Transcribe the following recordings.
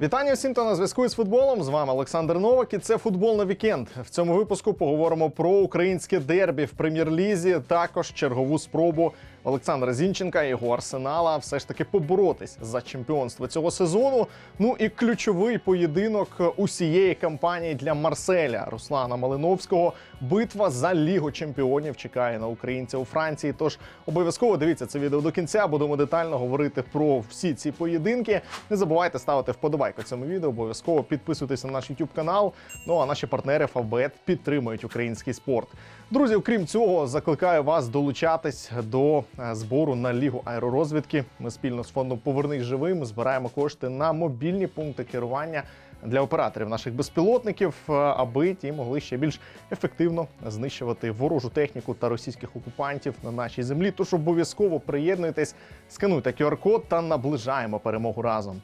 Вітання всім, хто на зв'язку із футболом. З вами Олександр Новак і це футбол на вікенд. В цьому випуску поговоримо про українське дербі в прем'єр-лізі. Також чергову спробу Олександра Зінченка і його арсенала все ж таки поборотись за чемпіонство цього сезону. Ну і ключовий поєдинок усієї кампанії для Марселя Руслана Малиновського. Битва за Лігу чемпіонів чекає на українця у Франції. Тож обов'язково дивіться це відео до кінця. Будемо детально говорити про всі ці поєдинки. Не забувайте ставити вподобайку цьому відео. Обов'язково підписуйтесь на наш YouTube канал. Ну а наші партнери Фавбет підтримують український спорт. Друзі, окрім цього, закликаю вас долучатись до е, збору на лігу аеророзвідки. Ми спільно з фондом Повернись живим збираємо кошти на мобільні пункти керування для операторів наших безпілотників, е, аби ті могли ще більш ефективно знищувати ворожу техніку та російських окупантів на нашій землі. Тож обов'язково приєднуйтесь, скануйте QR-код та наближаємо перемогу разом.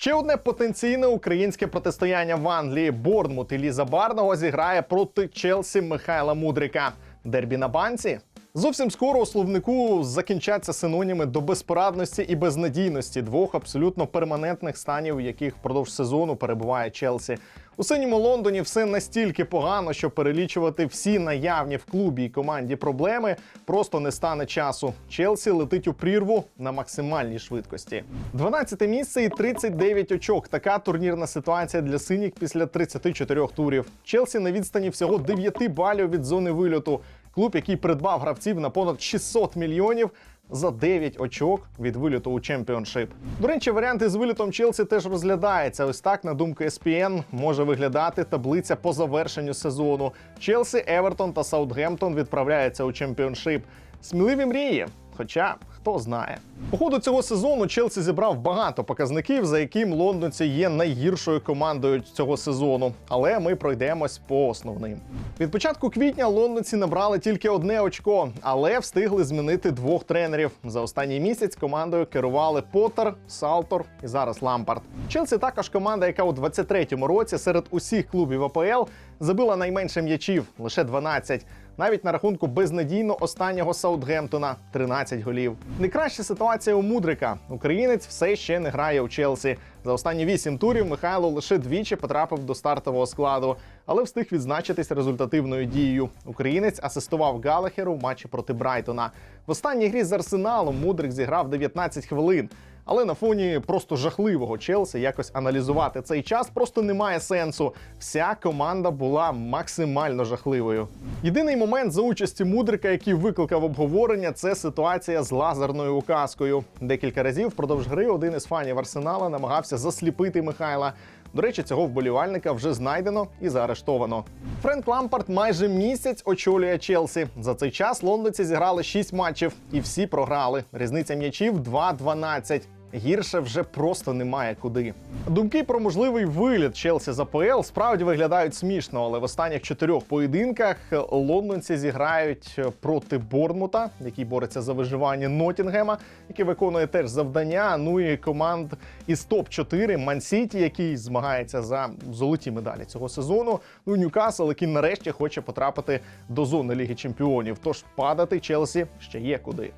Ще одне потенційне українське протистояння в Англії. Борнмут і Ліза Барного зіграє проти Челсі Михайла Мудрика. Дербі на банці. Зовсім скоро у словнику закінчаться синоніми до безпорадності і безнадійності двох абсолютно перманентних станів, в яких впродовж сезону перебуває Челсі. У синьому Лондоні все настільки погано, що перелічувати всі наявні в клубі і команді проблеми просто не стане часу. Челсі летить у прірву на максимальній швидкості. 12 місце і 39 очок. Така турнірна ситуація для синіх після 34 турів. Челсі на відстані всього 9 балів від зони вильоту. Клуб, який придбав гравців на понад 600 мільйонів. За 9 очок від виліту у чемпіоншип. До речі, варіанти з вилітом Челсі теж розглядається. Ось так, на думку ESPN, може виглядати таблиця по завершенню сезону. Челсі, Евертон та Саутгемптон відправляються у чемпіоншип. Сміливі мрії. Хоча хто знає, по ходу цього сезону Челсі зібрав багато показників, за яким лондонці є найгіршою командою цього сезону. Але ми пройдемось по основним. Від початку квітня лондонці набрали тільки одне очко, але встигли змінити двох тренерів. За останній місяць командою керували Поттер, Салтор і зараз Лампард. Челсі також команда, яка у 23-му році серед усіх клубів АПЛ забила найменше м'ячів лише 12. Навіть на рахунку безнадійно останнього Саутгемптона 13 голів. Найкраща ситуація у Мудрика. Українець все ще не грає у Челсі. За останні вісім турів Михайло лише двічі потрапив до стартового складу, але встиг відзначитись результативною дією. Українець асистував Галахеру в матчі проти Брайтона. В останній грі з Арсеналом Мудрик зіграв 19 хвилин. Але на фоні просто жахливого Челсі якось аналізувати цей час просто немає сенсу. Вся команда була максимально жахливою. Єдиний момент за участі Мудрика, який викликав обговорення, це ситуація з лазерною указкою. Декілька разів впродовж гри один із фанів Арсенала намагався засліпити Михайла. До речі, цього вболівальника вже знайдено і заарештовано. Френк Лампард майже місяць очолює Челсі. За цей час лондонці зіграли 6 матчів і всі програли. Різниця м'ячів 2-12. Гірше вже просто немає куди. Думки про можливий виліт Челсі з АПЛ справді виглядають смішно, але в останніх чотирьох поєдинках лондонці зіграють проти Борнмута, який бореться за виживання Нотінгема, який виконує теж завдання. Ну і команд із топ 4 Мансіті, який змагається за золоті медалі цього сезону. Ну і Ньюкасл, який нарешті хоче потрапити до зони Ліги Чемпіонів. Тож падати Челсі ще є куди.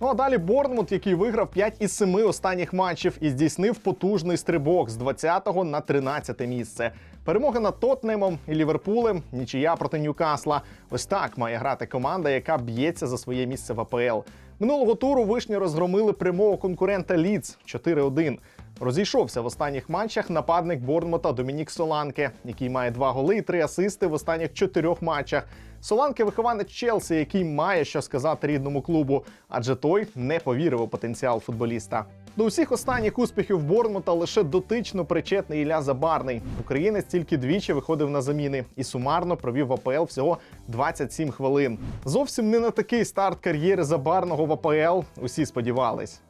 Ну а далі Борнмут, який виграв 5 із 7 останніх матчів і здійснив потужний стрибок з 20 на 13 місце. Перемога над Тотнемом і Ліверпулем, нічия проти Ньюкасла. Ось так має грати команда, яка б'ється за своє місце в АПЛ. Минулого туру вишні розгромили прямого конкурента Ліц 4-1. Розійшовся в останніх матчах нападник Борнмута Домінік Соланке, який має два голи і три асисти в останніх чотирьох матчах. Соланке вихованець Челсі, який має що сказати рідному клубу, адже той не повірив у потенціал футболіста. До усіх останніх успіхів Борнмута лише дотично причетний Ілля Забарний. Українець тільки двічі виходив на заміни і сумарно провів в АПЛ всього 27 хвилин. Зовсім не на такий старт кар'єри Забарного в АПЛ усі сподівались.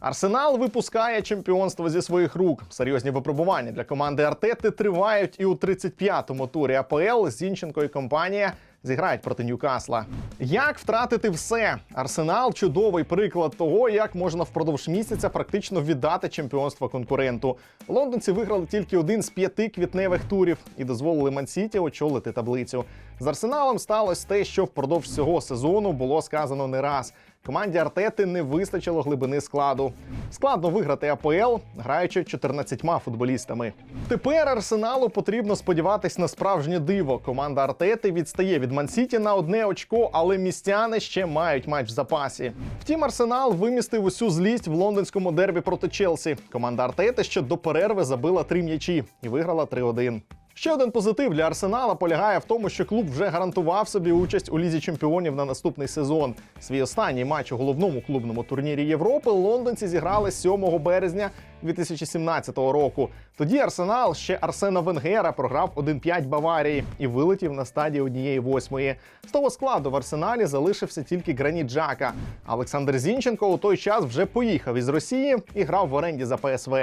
Арсенал випускає чемпіонство зі своїх рук. Серйозні випробування для команди Артети тривають і у 35-му турі АПЛ Зінченко і компанія зіграють проти Ньюкасла. Як втратити все? Арсенал чудовий приклад того, як можна впродовж місяця практично віддати чемпіонство конкуренту. Лондонці виграли тільки один з п'яти квітневих турів і дозволили Мансіті очолити таблицю. З арсеналом сталося те, що впродовж цього сезону було сказано не раз. Команді Артети не вистачило глибини складу. Складно виграти АПЛ, граючи 14 футболістами. Тепер арсеналу потрібно сподіватись на справжнє диво. Команда Артети відстає від Мансіті на одне очко, але містяни ще мають матч в запасі. Втім, арсенал вимістив усю злість в лондонському дербі проти Челсі. Команда Артети ще до перерви забила три м'ячі і виграла 3-1. Ще один позитив для Арсенала полягає в тому, що клуб вже гарантував собі участь у лізі чемпіонів на наступний сезон. Свій останній матч у головному клубному турнірі Європи лондонці зіграли 7 березня 2017 року. Тоді Арсенал ще Арсена Венгера програв 1-5 Баварії і вилетів на стадії однієї восьмої. З того складу в арсеналі залишився тільки Граніт Джака. Олександр Зінченко у той час вже поїхав із Росії і грав в оренді за ПСВ.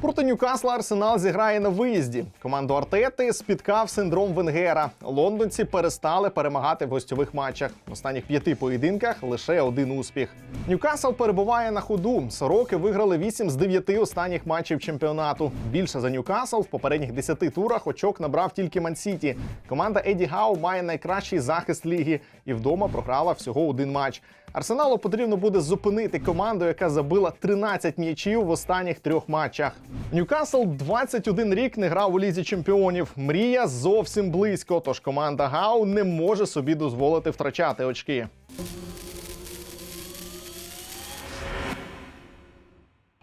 Проти Ньюкасла Арсенал зіграє на виїзді. Команду Артети спіткав синдром Венгера. Лондонці перестали перемагати в гостьових матчах. В останніх п'яти поєдинках лише один успіх. Ньюкасл перебуває на ходу. Сороки виграли 8 з 9 останніх матчів чемпіонату. Більше за Ньюкасл в попередніх 10 турах очок набрав тільки Мансіті. Команда Еді Гау має найкращий захист ліги і вдома програла всього один матч. Арсеналу потрібно буде зупинити команду, яка забила 13 м'ячів в останніх трьох матчах. Ньюкасл 21 рік не грав у лізі чемпіонів. Мрія зовсім близько. Тож команда Гау не може собі дозволити втрачати очки.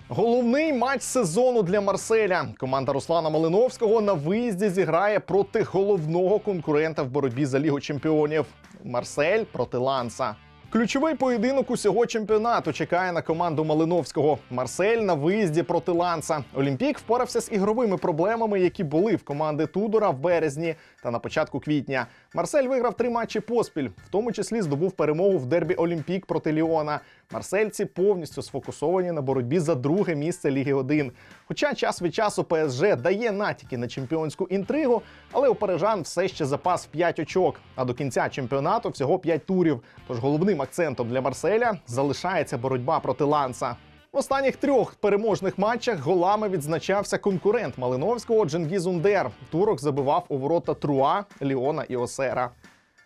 Головний матч сезону для Марселя. Команда Руслана Малиновського на виїзді зіграє проти головного конкурента в боротьбі за Лігу чемпіонів Марсель проти Ланса. Ключовий поєдинок усього чемпіонату чекає на команду Малиновського. Марсель на виїзді проти Ланса. Олімпік впорався з ігровими проблемами, які були в команди Тудора в березні та на початку квітня. Марсель виграв три матчі поспіль, в тому числі здобув перемогу в дербі Олімпік проти Ліона. Марсельці повністю сфокусовані на боротьбі за друге місце Ліги 1. Хоча час від часу ПСЖ дає натяки на чемпіонську інтригу, але у парижан все ще запас 5 очок. А до кінця чемпіонату всього 5 турів. Тож головним акцентом для Марселя залишається боротьба проти Ланса. В останніх трьох переможних матчах голами відзначався конкурент Малиновського Дженгіз Ундер. Турок забивав у ворота Труа, Ліона і Осера.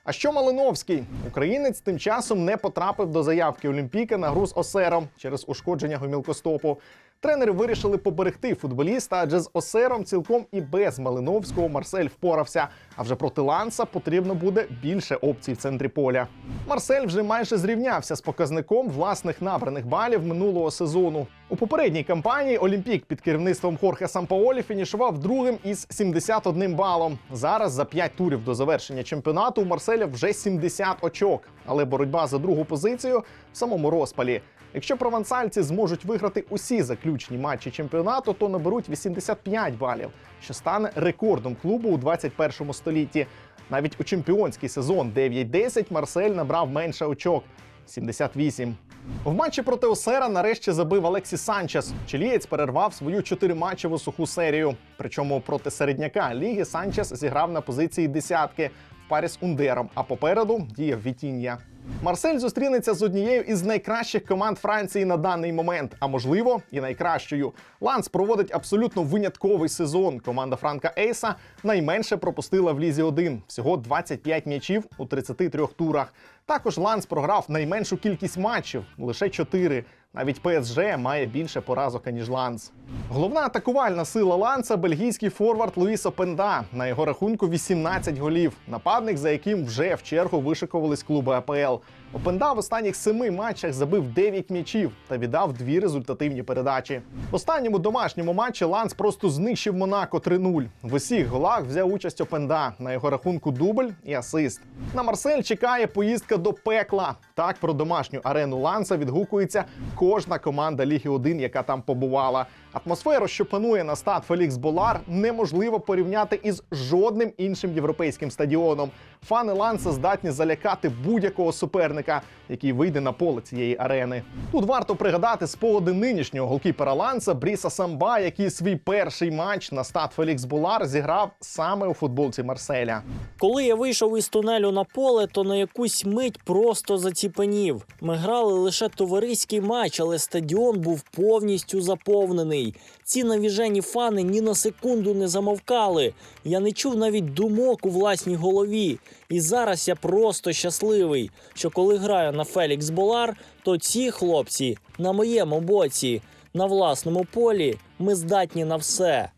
А що Малиновський? Українець тим часом не потрапив до заявки Олімпійки на гру з Осером через ушкодження гомілкостопу. Тренери вирішили поберегти футболіста, адже з Осером цілком і без Малиновського Марсель впорався. А вже проти Ланса потрібно буде більше опцій в центрі поля. Марсель вже майже зрівнявся з показником власних набраних балів минулого сезону. У попередній кампанії Олімпік під керівництвом Хорхе Сампаолі фінішував другим із 71 балом. Зараз за 5 турів до завершення чемпіонату у Марселя вже 70 очок. Але боротьба за другу позицію в самому розпалі. Якщо провансальці зможуть виграти усі заключні матчі чемпіонату, то наберуть 85 балів, що стане рекордом клубу у 21 столітті. Навіть у чемпіонський сезон 9-10 Марсель набрав менше очок 78. В матчі проти Осера нарешті забив Алексіс Санчес. Чилієць перервав свою чотириматчеву суху серію. Причому проти середняка ліги Санчес зіграв на позиції десятки в парі з Ундером, а попереду діяв Вітіння. Марсель зустрінеться з однією із найкращих команд Франції на даний момент, а можливо, і найкращою. Ланс проводить абсолютно винятковий сезон. Команда Франка Ейса найменше пропустила в лізі 1 всього 25 м'ячів у 33 турах. Також Ланс програв найменшу кількість матчів лише 4. Навіть ПСЖ має більше поразок, ніж Ланс. Головна атакувальна сила Ланса бельгійський форвард Луїс Опенда. На його рахунку 18 голів. Нападник, за яким вже в чергу вишикувались клуби АПЛ. Опенда в останніх семи матчах забив 9 м'ячів та віддав дві результативні передачі. В останньому домашньому матчі Ланс просто знищив Монако 3-0. В усіх голах взяв участь Опенда. На його рахунку дубль і асист. На Марсель чекає поїздка до пекла. Так про домашню арену Ланса відгукується кожна команда Ліги 1, яка там побувала. Атмосферу, що панує на стад Фелікс Болар, неможливо порівняти із жодним іншим європейським стадіоном. фани Ланса здатні залякати будь-якого суперника, який вийде на поле цієї арени. Тут варто пригадати спогади нинішнього голкіпера Ланса Бріса Самба, який свій перший матч на стад Фелікс Булар зіграв саме у футболці Марселя. Коли я вийшов із тунелю на поле, то на якусь мить просто заціпенів. Ми грали лише товариський матч, але стадіон був повністю заповнений. Ці навіжені фани ні на секунду не замовкали. Я не чув навіть думок у власній голові. І зараз я просто щасливий, що коли граю на Фелікс Болар, то ці хлопці на моєму боці, на власному полі ми здатні на все.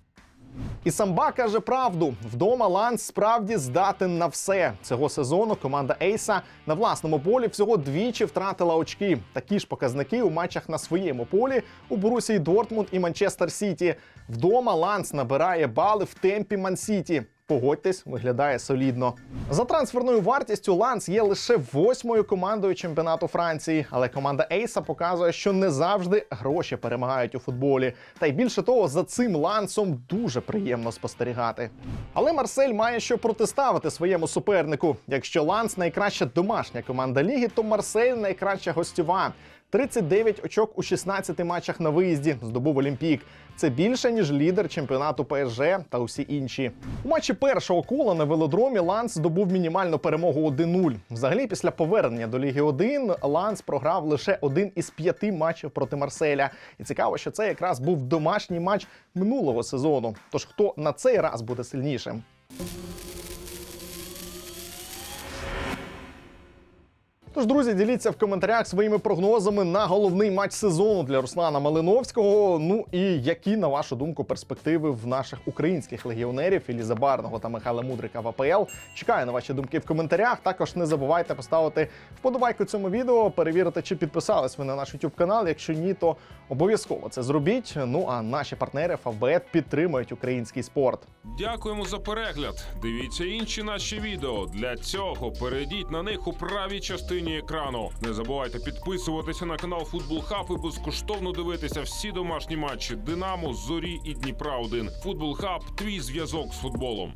І Самба каже правду: вдома Ланс справді здатен на все. Цього сезону команда Ейса на власному полі всього двічі втратила очки. Такі ж показники у матчах на своєму полі у Борусії Дортмунд і Манчестер Сіті. Вдома Ланс набирає бали в темпі Ман-Сіті. Погодьтесь, виглядає солідно. За трансферною вартістю Ланс є лише восьмою командою чемпіонату Франції, але команда Ейса показує, що не завжди гроші перемагають у футболі. Та й більше того, за цим лансом дуже приємно спостерігати. Але Марсель має що протиставити своєму супернику. Якщо Ланс найкраща домашня команда ліги, то Марсель найкраща гостьова. 39 очок у 16 матчах на виїзді здобув Олімпік. Це більше ніж лідер чемпіонату ПСЖ та усі інші. У матчі першого кола на велодромі Ланс здобув мінімальну перемогу 1-0. Взагалі, після повернення до Ліги 1 Ланс програв лише один із п'яти матчів проти Марселя. І цікаво, що це якраз був домашній матч минулого сезону. Тож хто на цей раз буде сильнішим? Тож, друзі, діліться в коментарях своїми прогнозами на головний матч сезону для Руслана Малиновського. Ну і які, на вашу думку, перспективи в наших українських легіонерів Іллі Забарного та Михайла Мудрика в АПЛ. Чекаю на ваші думки в коментарях. Також не забувайте поставити вподобайку цьому відео, перевірити, чи підписались ви на наш YouTube канал. Якщо ні, то обов'язково це зробіть. Ну а наші партнери Фавбет підтримують український спорт. Дякуємо за перегляд. Дивіться інші наші відео. Для цього перейдіть на них у правій частині екрану. Не забувайте підписуватися на канал Футбол Хаб і безкоштовно дивитися всі домашні матчі Динамо, Зорі і Дніпра 1 Футбол Хаб твій зв'язок з футболом.